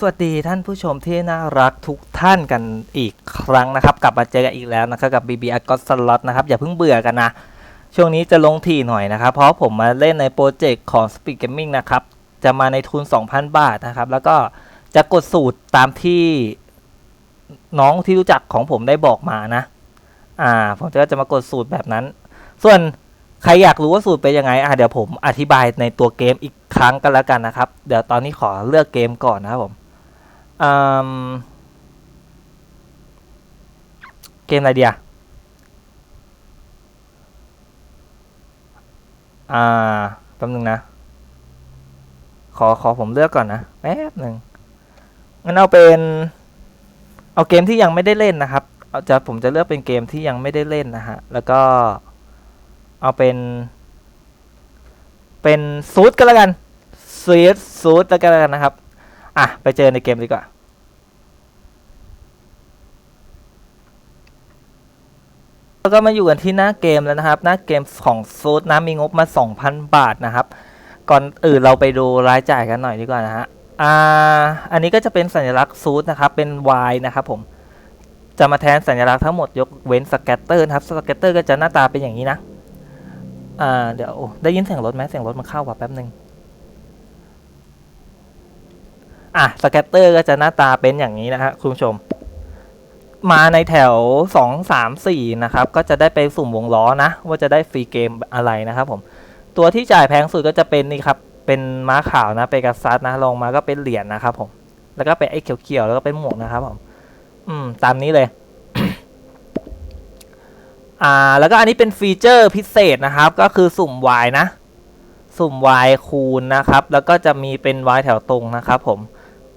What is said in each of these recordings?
สวัสดีท่านผู้ชมที่น่ารักทุกท่านกันอีกครั้งนะครับ กลับมาเจอกันอีกแล้วนะครับกับ BB a g o s Slot นะครับ อย่าเพิ่งเบื่อกันนะ ช่วงนี้จะลงทีหน่อยนะครับ เพราะผมมาเล่นในโปรเจกต์ของ Speed Gaming นะครับ จะมาในทุน 2,000 บาทนะครับ แล้วก็จะกดสูตรตามที่น้องที่รู้จักของผมได้บอกมานะ อ่า ผมก็จะมากดสูตรแบบนั้น ส่วนใครอยากรู้ว่าสูตรเป็นยังไง อะเดี๋ยวผมอธิบายในตัวเกมอีกครั้งกันแล้วกันนะครับ เดี๋ยวตอนนี้ขอเลือกเกมก่อนนะครับผม เกมอะไรเดียอ่าแป๊บนึงนะ ขอขอผมเลือกก่อนนะ แป๊บหนึ่งงั้นเอาเป็น เอาเกมที่ยังไม่ได้เล่นนะครับ เอาจะผมจะเลือกเป็นเกมที่ยังไม่ได้เล่นนะฮะ แล้วก็เอาเป็น เป็นซูดก็แล้วกันซูดซูดแล้วกันนะครับ อะ ไปเจอในเกมดีกว่า แล้วก็มาอยู่กันที่หน้าเกมแล้วนะครับ หน้าเกมของซูดนะมีงบมา 2,000 บาทนะครับ ก่อนอื่นเราไปดูรายจ่ายกันหน่อยดีกว่านะฮะอ่าอันนี้ก็จะเป็นสัญลักษณ์ซูดนะครับ เป็น Y นะครับผม จะมาแทนสัญลักษณ์ทั้งหมดยกเว้นสแกตเตอร์นะครับ สแกตเตอร์ก็จะหน้าตาเป็นอย่างนี้นะ อ่า เดี๋ยวได้ยินเสียงรถไหมเสียงรถมันเข้าว่ะแป๊บหนึ่ง อะสแกตเตอร์ก็จะหน้าตาเป็นอย่างนี้นะฮะคุณผู้ชม มาในแถวสองสามสี่นะครับ ก็จะได้ไปสุ่มวงล้อนะ ว่าจะได้ฟรีเกมอะไรนะครับผม ตัวที่จ่ายแพงสุดก็จะเป็นนี่ครับเป็นม้าขาวนะเปกัสซัสนะลงมาก็เป็นเหรียญนะครับผม แล้วก็เป็นไอ้เขียวๆแล้วก็เป็นหมวกนะครับผม อืม ตามนี้เลย อ่า แล้วก็อันนี้เป็นฟีเจอร์พิเศษนะครับ ก็คือสุ่ม Y นะ สุ่ม Y คูณนะครับ แล้วก็จะมีเป็น Y แถวตรงนะครับผม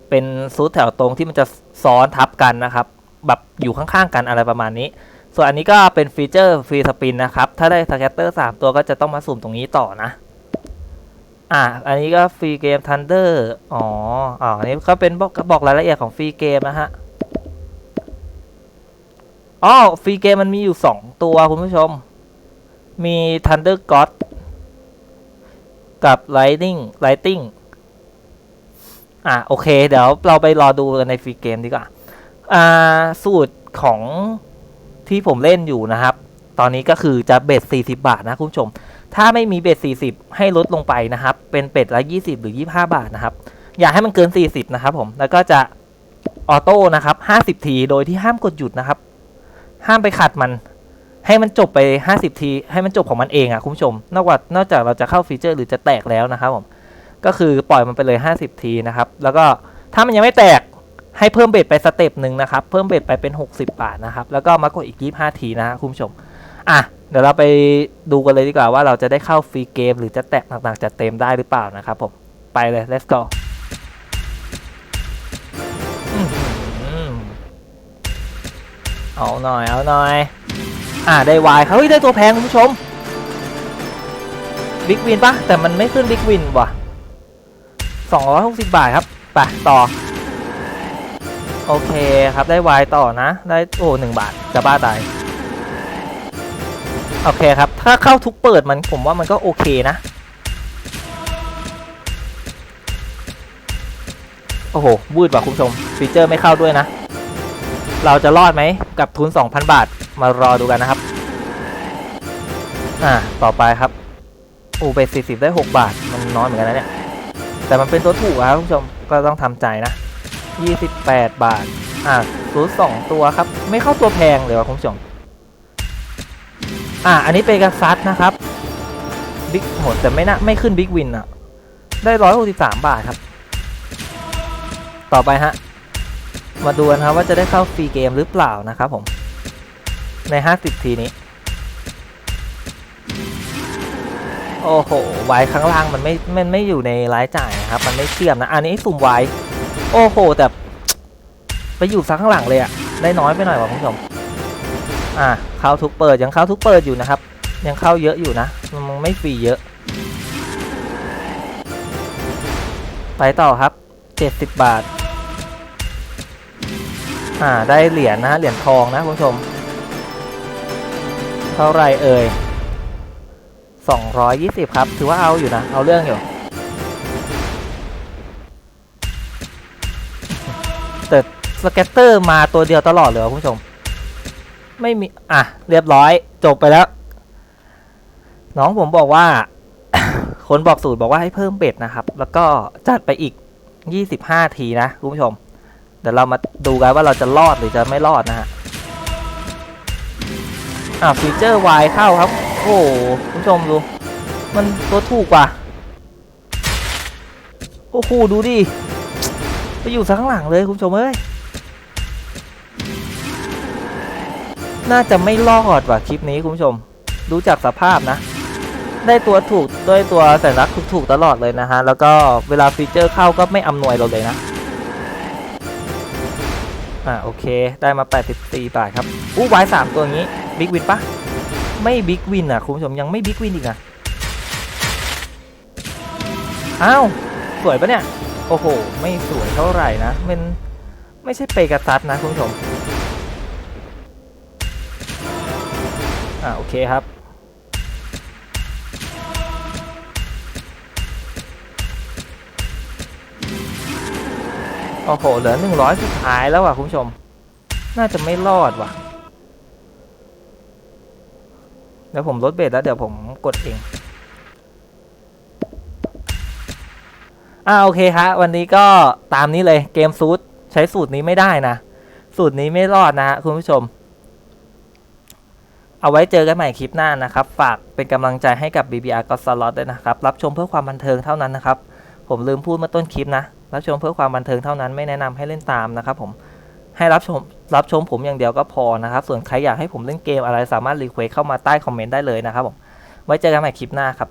เป็นซูดแถวตรงที่มันจะซ้อนทับกันนะครับ แบบอยู่ข้างๆกันอะไรประมาณนี้ ส่วนอันนี้ก็เป็นฟีเจอร์ฟรีสปินนะครับ ถ้าได้สแกตเตอร์3ตัวก็จะต้องมาสุ่มตรงนี้ต่อนะอ่าอันนี้ก็ฟรีเกมทันเดอร์อ๋ออ๋ออันนี้ก็เป็นบอกบอกรายละเอียดของฟรีเกมนะฮะอ๋อฟรีเกมมันมีอยู่ 2 ตัวคุณผู้ชม มี Thunder God กับ Lightning Lighting อะโอเค เดี๋ยวเราไปรอดูกันในฟรีเกมดีกว่า อ่า สูตรของที่ผมเล่นอยู่นะครับ ตอนนี้ก็คือจะเบ็ด40 บาทนะคุณผู้ชม ถ้าไม่มีเบ็ด40 ให้ลดลงไปนะครับ เป็นเป็ดละ 20 หรือ 25 บาทนะครับ อย่าให้มันเกิน 40 นะครับผม แล้วก็จะออโต้นะครับ 50 ที โดยที่ห้ามกดหยุดนะครับ ห้ามไปขัดมัน ให้มันจบไป 50 ที ให้มันจบของมันเองอะคุณผู้ชม นอกจากนอกจากเราจะเข้าฟีเจอร์หรือจะแตกแล้วนะครับผม ก็คือปล่อยมันไปเลย 50 ทีนะครับ แล้วก็ถ้ามันยังไม่แตกให้เพิ่มเบ็ดไปสเต็ปหนึ่งนะครับ เพิ่มเบ็ดไปเป็น 60 บาทนะครับ แล้วก็มากดอีก 25 ทีนะคุณผู้ชม อะ เดี๋ยวเราไปดูกันเลยดีกว่าว่าเราจะได้เข้าฟรีเกม หรือจะแตกต่างๆจะเต็มได้หรือเปล่านะครับผม ไปเลย let's go อื้อหือเอาหน่อย เอาหน่อย อ่าได้วายเขาเฮ้ยได้ตัวแพงคุณผู้ชมบิ๊กวินปะแต่มันไม่ขึ้นบิ๊กวินว่ะ 260 บาทครับไปต่อ โอเคครับได้วายต่อนะ ได้โอ้หนึ่งบาทจะบ้าตาย โอเคครับ ถ้าเข้าทุกเปิดมันผมว่ามันก็โอเคนะ โอ้โห วืดว่ะคุณผู้ชม ฟีเจอร์ไม่เข้าด้วยนะ เราจะรอดไหมกับทุน 2,000 บาทมารอดูกันนะครับ อ่า ต่อไปครับโอ้ไป40ได้ 6 บาท มันน้อยเหมือนกันนะเนี่ย แต่มันเป็นตัวถูกครับคุณผู้ชมก็ต้องทำใจนะ 28 บาท อ่าซูสองตัวครับ ไม่เข้าตัวแพงเลยว่ะคุณผู้ชม อ่าอันนี้เป็นกระซัดนะครับบิ๊กโหดแต่ไม่น่าไม่ขึ้นบิ๊กวินอะได้163บาทครับ ต่อไปฮะ มาดูกันครับว่าจะได้เข้าฟรีเกมหรือเปล่านะครับผม ใน50ทีนี้ โอ้โหไว้ข้างล่างมันไม่มันไม่อยู่ในรายจ่ายนะครับ มันไม่เชื่อมนะ อันนี้สุ่มไว้โอ้โห แต่ไปอยู่ซักข้างหลังเลยอะได้น้อยไปหน่อยว่ะคุณผู้ชมอ่าเข้าทุกเปิดยังเข้าทุกเปิดอยู่นะครับ ยังเข้าเยอะอยู่นะมันไม่ฟรีเยอะ ไปต่อครับ 70 บาท อ่าได้เหรียญนะเหรียญทองนะคุณผู้ชม เท่าไรเอ่ย 220 ครับ ถือว่าเอาอยู่นะ เอาเรื่องอยู่ แต่สเก็ตเตอร์มาตัวเดียวตลอดเลยคุณผู้ชม ไม่มี อะ เรียบร้อย จบไปแล้ว น้องผมบอกว่า คนบอกสูตรบอกว่าให้เพิ่มเบ็ดนะครับ แล้วก็จัดไปอีก 25 ทีนะคุณผู้ชม เดี๋ยวเรามาดูกันว่าเราจะรอดหรือจะไม่รอดนะฮะ อะฟีเจอร์ Y เข้าครับ โอ้โหคุณผู้ชมดู มันตัวถูกกว่า โอ้โห ดูดิ ไปอยู่ข้างหลังเลยคุณผู้ชมเอ้ย น่าจะไม่รอดว่ะคลิปนี้คุณผู้ชม ดูจากสภาพนะ ได้ตัวถูกด้วยตัวสัญลักษณ์ถูกๆตลอดเลยนะฮะ แล้วก็เวลาฟีเจอร์เข้าก็ไม่อำนวยเราเลยนะอ่าโอเค ได้มา 84 บาทครับ อู้วายสามตัวนี้ บิ๊กวินปะ ไม่บิ๊กวินอะคุณผู้ชมยังไม่บิ๊กวินอีกนะอ้าวสวยปะเนี่ย โอ้โห ไม่สวยเท่าไหร่นะมันไม่ใช่เปกาซัสนะคุณผู้ชมอ่าโอเคครับโอ้โหเหลือหนึ่งร้อยสุดท้ายแล้วว่ะคุณผู้ชม น่าจะไม่รอดว่ะ เดี๋ยวผมลดเบสแล้วเดี๋ยวผมกดเองอ่าโอเคฮะวันนี้ก็ตามนี้เลยเกมซูดใช้สูตรนี้ไม่ได้นะ สูตรนี้ไม่รอดนะฮะคุณผู้ชม เอาไว้เจอกันใหม่คลิปหน้านะครับ ฝากเป็นกำลังใจให้กับ BBR ก็สล็อตด้วยนะครับ รับชมเพื่อความบันเทิงเท่านั้นนะครับ ผมลืมพูดเมื่อต้นคลิปนะ รับชมเพื่อความบันเทิงเท่านั้นไม่แนะนำให้เล่นตามนะครับผม ให้รับชมรับชมผมอย่างเดียวก็พอนะครับ ส่วนใครอยากให้ผมเล่นเกมอะไรสามารถรีเควสเข้ามาใต้คอมเมนต์ได้เลยนะครับผม ไว้เจอกันใหม่คลิปหน้าครับ